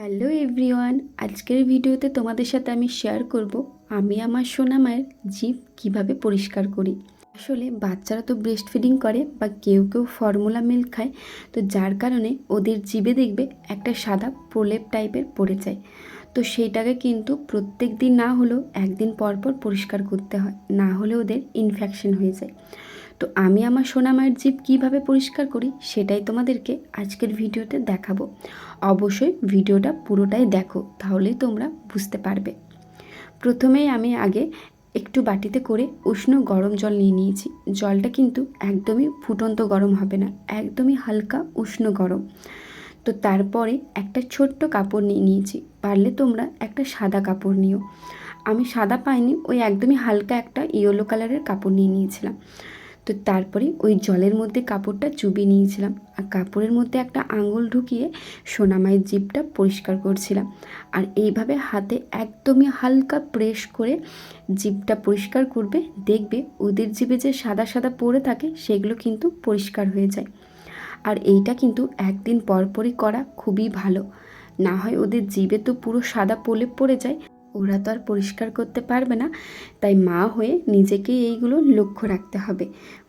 Hello everyone, আজকের ভিডিওতে তোমাদের সাথে আমি শেয়ার করব আমি আমার সোনা মায়ের জিভ কীভাবে পরিষ্কার করি। আসলে বাচ্চারা তো ব্রেস্ট ফিডিং করে বা কেউ কেউ ফর্মুলা মিল্ক খায়, তো যার কারণে ওদের জিভে দেখবে একটা সাদা প্রলেপ টাইপের পড়ে যায়। তো সেইটাকে কিন্তু প্রত্যেক দিন না হলেও একদিন পর পর পরিষ্কার করতে হয়, না হলে ওদের ইনফেকশন হয়ে যায়। তো আমি আমার সোনা মায়ের জিভ কীভাবে পরিষ্কার করি সেটাই তোমাদেরকে আজকের ভিডিওতে দেখাবো। অবশ্যই ভিডিওটা পুরোটাই দেখো, তাহলেই তোমরা বুঝতে পারবে। প্রথমেই আমি আগে একটু বাটিতে করে উষ্ণ গরম জল নিয়ে নিয়েছি। জলটা কিন্তু একদমই ফুটন্ত গরম হবে না, একদমই হালকা উষ্ণ গরম। তো তারপরে একটা ছোট্ট কাপড় নিয়ে নিয়েছি, পারলে তোমরা একটা সাদা কাপড় নিও। আমি সাদা পাইনি, ওই একদমই হালকা একটা ইয়েলো কালারের কাপড় নিয়ে নিয়েছিলাম। তো তারপরে ওই জলের মধ্যে কাপড়টা চুবিয়ে নিয়েছিলাম। আর কাপড়ের মধ্যে একটা আঙুল ঢুকিয়ে সোনামায়ের জিভটা পরিষ্কার করছিলাম। আর এইভাবে হাতে একদমই হালকা প্রেস করে জিভটা পরিষ্কার করবে, দেখবে ওদের জিভে যে সাদা সাদা পড়ে থাকে, সেগুলো কিন্তু পরিষ্কার হয়ে যায়। আর এইটা কিন্তু একদিন পরপরই করা খুবই ভালো। না হয় ওদের জিভে তো পুরো সাদা প্রলেপ পড়ে যায়। ওরা তো আর পরিষ্কার করতে পারবে না। তাই মা হয়ে নিজেকেই এইগুলো লক্ষ্য রাখতে হবে।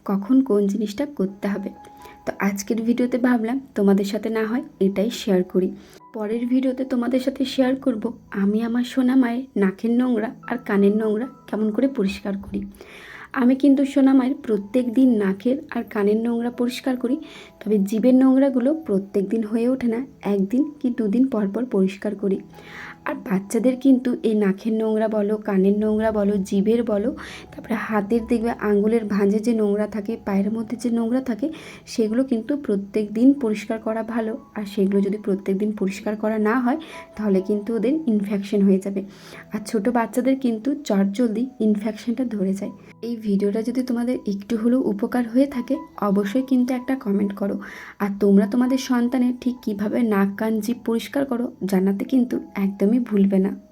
কখন কোন জিনিসটা করতে হবে। তো আজকের ভিডিওতে ভাবলাম তোমাদের সাথে না হয় এটাই শেয়ার করি। পরের ভিডিওতে তোমাদের সাথে শেয়ার করব আমি আমার সোনা মায়ের নাকের নোংরা আর কানের নোংরা কেমন করে পরিষ্কার করি। আমি কিন্তু সোনামায়ের প্রত্যেক দিন নাকের আর কানের নোংরা পরিষ্কার করি, তবে জীবের নোংরাগুলো প্রত্যেক দিন হয়ে ওঠে না, একদিন কি দুদিন পর পর পরিষ্কার করি। আর বাচ্চাদের কিন্তু এই নাকের নোংরা বলো, কানের নোংরা বলো, জিভের বলো, তারপরে হাতের দেখবে আঙ্গুলের ভাঁজে যে নোংরা থাকে, পায়ের মধ্যে যে নোংরা থাকে, সেগুলো কিন্তু প্রত্যেক দিন পরিষ্কার করা ভালো। আর সেগুলো যদি প্রত্যেক দিন পরিষ্কার করা না হয়, তাহলে কিন্তু ওদের ইনফেকশন হয়ে যাবে। আর ছোট বাচ্চাদের কিন্তু চট জলদি ইনফেকশনটা ধরে যায়। এই ভিডিওটা যদি তোমাদের একটু হলেও উপকার হয়ে থাকে, অবশ্যই কিন্তু একটা কমেন্ট করো। আর তোমরা তোমাদের সন্তানের ঠিক কীভাবে নাক কান জিভ পরিষ্কার করো, জানাতে কিন্তু একদমই ভুলবে না।